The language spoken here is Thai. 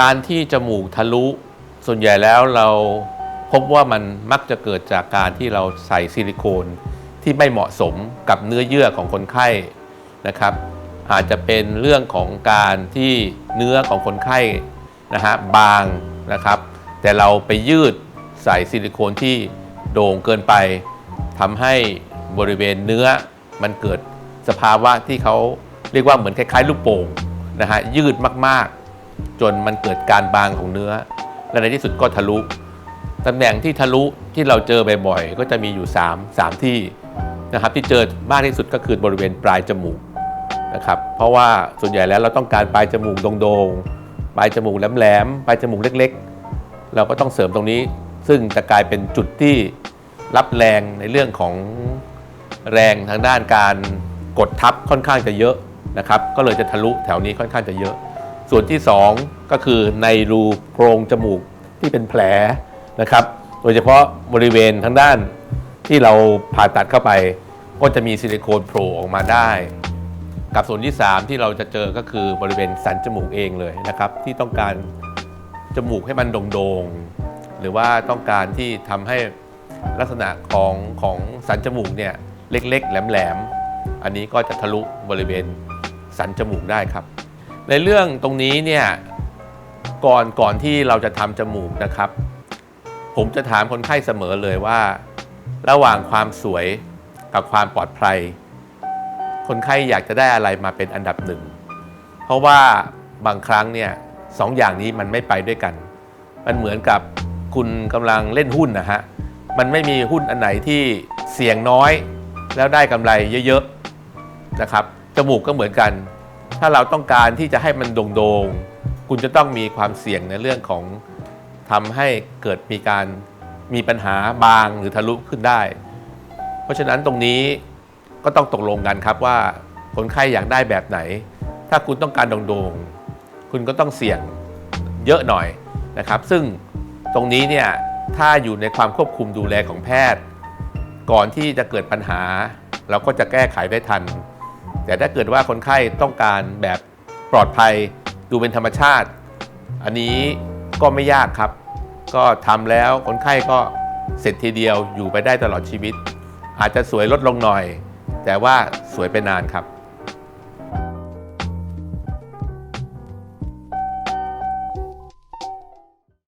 การที่จมูกทะลุ ส่วนใหญ่แล้วเราพบว่ามันมักจะเกิดจากการที่เราใส่ซิลิโคนที่ไม่เหมาะสมกับเนื้อเยื่อของคนไข้นะครับ อาจจะเป็นเรื่องของการที่เนื้อของคนไข้นะฮะบางนะครับ แต่เราไปยืดใส่ซิลิโคนที่โด่งเกินไปทำให้บริเวณเนื้อมันเกิดสภาวะที่เขาเรียกว่าเหมือนคล้ายๆลูกโป่งนะฮะยืดมากๆ จนมันเกิดการบางของเนื้อ และในที่สุดก็ทะลุตำแหน่งที่ทะลุที่เราเจอบ่อยๆก็จะมีอยู่ 3 3 ที่นะครับที่เจอมากที่สุดก็คือบริเวณปลายจมูกนะครับเพราะว่าส่วนใหญ่แล้วเราต้องการปลายจมูกโด่งๆปลายจมูกแหลมๆปลายจมูกเล็ก ๆ เราก็ต้องเสริมตรงนี้ ซึ่งจะกลายเป็นจุดที่รับแรงในเรื่องของแรงทางด้านการกดทับค่อนข้างจะเยอะนะครับ ก็เลยจะทะลุแถวนี้ค่อนข้างจะเยอะ ส่วนที่ 2 ก็คือในรูโพรงจมูกที่เป็นแผลนะครับ โดยเฉพาะบริเวณทางด้านที่เราผ่าตัดเข้าไป ก็จะมีซิลิโคนโผล่ออกมาได้ กับส่วนที่ 3 ที่เราจะเจอก็คือบริเวณสันจมูกเองเลยนะครับ ที่ต้องการจมูกให้มันโด่งๆหรือว่าต้องการที่ทำให้ลักษณะของของสันจมูกเนี่ยเล็กๆ แหลมๆอันนี้ก็จะทะลุบริเวณสันจมูกได้ครับ ในเรื่องตรงนี้เนี่ยก่อนก่อนที่เราจะทำจมูกนะครับ ผมจะถามคนไข้เสมอเลยว่า ระหว่างความสวยกับความปลอดภัย คนไข้อยากจะได้อะไรมาเป็นอันดับหนึ่ง เพราะว่าบางครั้งเนี่ยสองอย่างนี้มันไม่ไปด้วยกัน มันเหมือนกับคุณกำลังเล่นหุ้นนะฮะมันไม่มีหุ้นอันไหนที่เสี่ยงน้อย แล้วได้กำไรเยอะๆนะครับจมูกก็เหมือนกัน ถ้าเราต้องการที่จะให้มันโด่งๆ คุณจะต้องมีความเสี่ยงในเรื่องของทำให้เกิดมีการมีปัญหาบางหรือทะลุขึ้นได้ เพราะฉะนั้นตรงนี้ก็ต้องตกลงกันครับว่าคนไข้อยากได้แบบไหน ถ้าคุณต้องการโด่งๆ คุณก็ต้องเสี่ยงเยอะหน่อยนะครับ ซึ่งตรงนี้เนี่ยถ้าอยู่ในความควบคุมดูแลของแพทย์ ก่อนที่จะเกิดปัญหา เราก็จะแก้ไขได้ทัน แต่ถ้าเกิดว่าคนไข้ต้องการแบบปลอดภัยดูเป็นธรรมชาติ อันนี้ก็ไม่ยากครับ ก็ทำแล้วคนไข้ก็เสร็จทีเดียวอยู่ไปได้ตลอดชีวิต อาจจะสวยลดลงหน่อย แต่ว่าสวยไปนานครับ